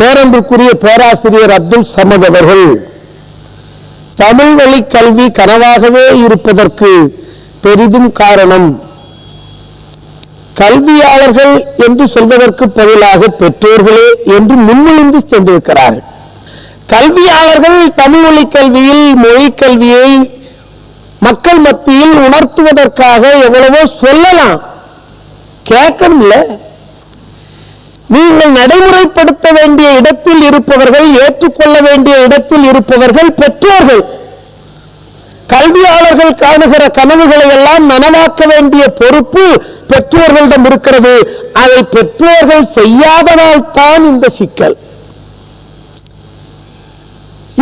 பேரன்புக்குரிய பேராசிரியர் அப்துல் சமத் அவர்கள் தமிழ் வழி கல்வி கனவாகவே இருப்பதற்கு பெரிதும் காரணம். கல்வியாளர்கள் என்று சொல்வதற்கு பதிலாக பெற்றோர்களே என்று முன்மொழிந்து சென்றிருக்கிறார்கள். கல்வியாளர்கள் தமிழ் மொழி கல்வியில் மொழி கல்வியை மக்கள் மத்தியில் உணர்த்துவதற்காக எவ்வளவோ சொல்லலாம். கேட்கணும்ல? நீங்கள் நடைமுறைப்படுத்த வேண்டிய இடத்தில் இருப்பவர்கள் ஏற்றுக்கொள்ள வேண்டிய இடத்தில் இருப்பவர்கள் பெற்றோர்கள். கல்வியாளர்கள் காணுகிற கனவுகளை எல்லாம் நனவாக்க வேண்டிய பொறுப்பு பெற்றோர்களிடம் இருக்கிறது. அதை பெற்றோர்கள் செய்யாதனால் தான் இந்த சிக்கல்.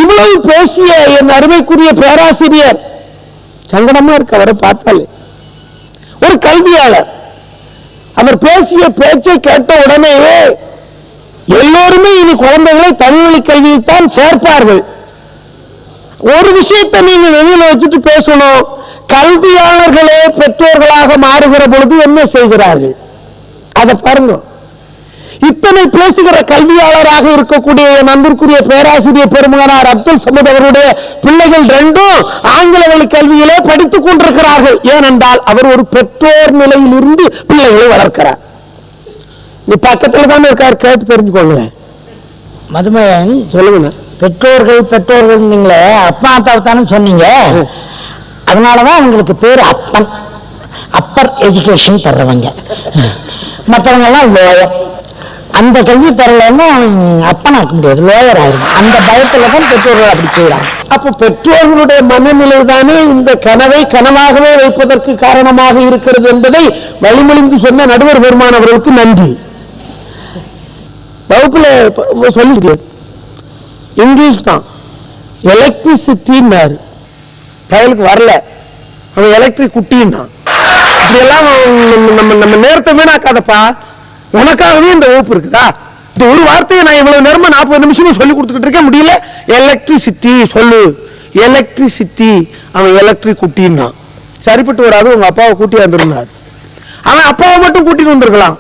இவ்வளவு பேசிய என் அருமைக்குரிய பேராசிரியர் சங்கடமா இருக்கு அவரை பார்த்தாலே. ஒரு கல்வியாளர் அவர் பேசிய பேச்சை கேட்ட உடனேயே எல்லோருமே இனி குழந்தைகளை தமிழ் வழி கல்வியில் தான் சேர்ப்பார்கள். ஒரு விஷயத்தை நீங்க நினைவில் வச்சுட்டு பேசணும். கல்வியாளர்களே பெற்றோர்களாக மாறுகிற பொழுது என்ன செய்கிறார்கள்? அதை பாருங்க. இத்தனை பேசுகிற கல்வியாளராக இருக்கக்கூடிய என் அன்பிற்குரிய பேராசிரியர் பெருமகனார் அப்துல் சமத் அவருடைய பிள்ளைகள் ரெண்டும் ஆங்கில வழி கல்வியிலே படித்துக் கொண்டிருக்கிறார்கள். ஏனென்றால் அவர் ஒரு பெற்றோர் நிலையில் இருந்து பிள்ளைகளை வளர்க்கிறார். நீ பக்கத்துல தானே இருக்கார் கேட்டு தெரிஞ்சுக்கோங்களேன். மதுமகன் சொல்லுங்க. பெற்றோர்கள் பெற்றோர்கள் நீங்களே அப்பா அத்தாவை தானே சொன்னீங்க. அதனாலதான் உங்களுக்கு பேர் அப்பன். அப்பர் எஜுகேஷன் தர்றவங்க. மற்றவங்க எல்லாம் லோயர். அந்த கல்வி தரலன்னா அப்பனாக்க முடியாது லோயர் ஆயிரும். அந்த பயத்துல தான் பெற்றோர்கள் அப்படி செய்யறாங்க அப்போ பெற்றோர்களுடைய மனநிலை தானே இந்த கனவை கனவாகவே வைப்பதற்கு காரணமாக இருக்கிறது என்பதை வழிமொழிந்து சொன்ன நடுவர் பெருமான் அவர்களுக்கு நன்றி. வகுப்புல ப- இங்கிலீஷ் தான். எலக்ட்ரிசிட்டின்னாரு பயலுக்கு வரல. அவன் எலக்ட்ரிக் குட்டின்னா. இப்படியெல்லாம் எல்லாம் நம்ம நம்ம நேரத்தை வீணாக்காதப்பா. உனக்காகவே இந்த வகுப்பு இருக்குதா? இந்த ஒரு வார்த்தையை நான் இவ்வளவு நேரமா நாற்பது நிமிஷமும் சொல்லி கொடுத்துக்கிட்டு இருக்க முடியல? எலக்ட்ரிசிட்டி சொல்லு. எலக்ட்ரிசிட்டி அவன் எலக்ட்ரிக் குட்டின்னான். சரிப்பட்டு வராது உங்க அப்பாவை கூட்டி வந்திருந்தார். அவன் அப்பாவை மட்டும் கூட்டிட்டு வந்திருக்கலாம்.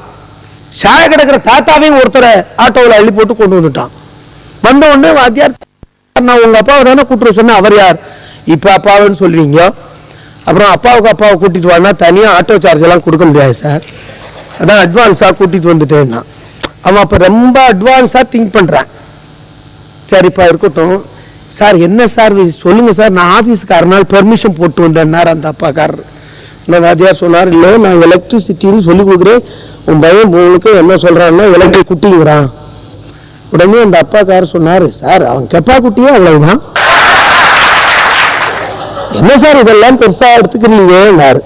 சாய கிடக்கிற தாத்தாவையும் ஒருத்தரை ஆட்டோவில் அள்ளி போட்டு கொண்டு வந்துட்டான். வந்த உடனே வாத்தியார் நான் உங்க அப்பாவை தானே கூட்டுற சொன்னேன். அவர் யார்? இப்போ அப்பாவுன்னு சொல்லுவீங்க. அப்புறம் அப்பாவுக்கு அப்பாவை கூட்டிட்டு வானா தனியாக ஆட்டோ சார்ஜ் எல்லாம் கொடுக்க முடியாது சார். அதான் அட்வான்ஸாக கூட்டிகிட்டு வந்துட்டேன்னா அவன் அப்போ ரொம்ப அட்வான்ஸாக திங்க் பண்ணுறான் சரிப்பா இருக்கட்டும். சார் என்ன சார் சொல்லுங்கள் சார் நான் ஆஃபீஸுக்கு அரை நாள் பெர்மிஷன் போட்டு வந்தேன்னார் அந்த அப்பாக்காரர். நான் வாத்தியார் சொன்னார் இல்லை நான் எலக்ட்ரிசிட்டின்னு சொல்லி கொடுக்குறேன். உன் பையன் உங்களுக்கு என்ன சொல்கிறான்னா எலக்ட்ரிக் குட்டிங்கிறான். உடனே அந்த அப்பாக்காரர் சொன்னார் சார் அவன் கெப்பா குட்டியே அவ்வளவுதான். என்ன சார் இதெல்லாம் பெருசாக எடுத்துக்கிறீங்கன்னாரு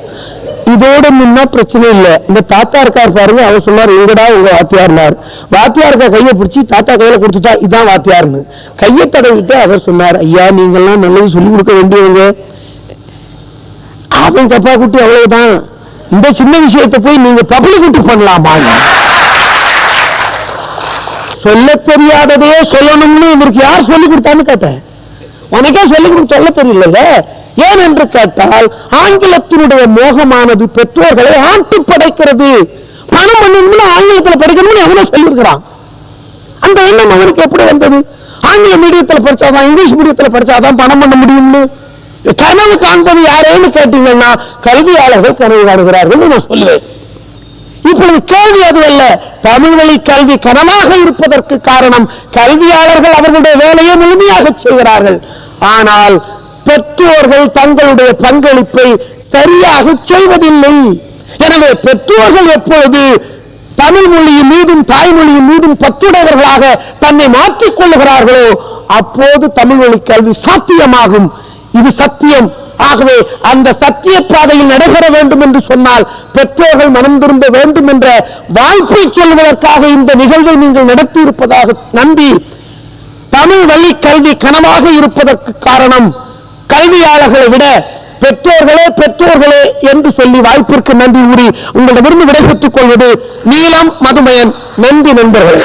இதோட முன்னா பிரச்சனை இல்லை. இந்த தாத்தா இருக்கார் பாருங்க அவர் சொன்னார் எங்கடா உங்க வாத்தியார்னார்? வாத்தியாருக்க கையை பிடிச்சி தாத்தா கையில கொடுத்துட்டா இதான் வாத்தியார்னு. கையை தடவிட்டு அவர் சொன்னார் ஐயா நீங்கெல்லாம் நல்லது சொல்லிக் கொடுக்க வேண்டியவங்க. அவன் கப்பா குட்டி அவ்வளவுதான். இந்த சின்ன விஷயத்தை போய் நீங்க பப்ளிக் குட்டி பண்ணலாமா சொல்ல தெரியாததையே சொல்லணும்னு இவருக்கு யார் சொல்லி கொடுத்தான்னு கேட்டேன். உனக்கே சொல்லி கொடுக்க சொல்ல தெரியல ஏன் என்று கேட்டால் ஆங்கிலத்தினுடைய மோகமானது பெற்றோர்களை ஆட்டி படைக்கிறது. பணம் பண்ணணும்னு ஆங்கிலத்துல படிக்கணும்னு எவனோ சொல்லியிருக்கிறான். அந்த எண்ணம் அவனுக்கு எப்படி வந்தது? ஆங்கில மீடியத்துல படிச்சாதான் இங்கிலீஷ் மீடியத்துல படிச்சாதான் பணம் பண்ண முடியும்னு. கனவு காண்பது யாரேன்னு கேட்டீங்கன்னா கல்வியாளர்கள் கனவு காணுகிறார்கள் நான் சொல்லுவேன். இப்பொழுது கேள்வி அதுவல்ல. தமிழ் வழி கல்வி கனமாக இருப்பதற்கு காரணம் கல்வியாளர்கள் அவர்களுடைய வேலையை முழுமையாக செய்கிறார்கள். ஆனால் பெற்றோர்கள் தங்களுடைய பங்களிப்பை சரியாக செய்வதில்லை. எனவே பெற்றோர்கள் எப்பொழுது தமிழ் மொழியின் மீதும் தாய்மொழியின் மீதும் பற்றுடையவர்களாக தன்னை மாற்றிக் கொள்ளுகிறார்களோ அப்போது தமிழ் வழி கல்வி சாத்தியமாகும். இது சத்தியம். ஆகவே அந்த சத்திய பாதையில் நடைபெற வேண்டும் என்று சொன்னால் பெற்றோர்கள் மனம் திரும்ப வேண்டும் என்ற வாய்ப்பை சொல்வதற்காக இந்த நிகழ்வை நீங்கள் நடத்தி இருப்பதாக நம்பி தமிழ் வழி கல்வி கனமாக இருப்பதற்கு காரணம் கல்வியாளர்களை விட பெற்றோர்களே பெற்றோர்களே என்று சொல்லி வாய்ப்பிற்கு நன்றி கூறி உங்களிடமிருந்து விடைபெற்றுக் கொள்வது நீலம் மதுமயன் நன்றி நண்பர்களே.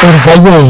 ஒரு பையன்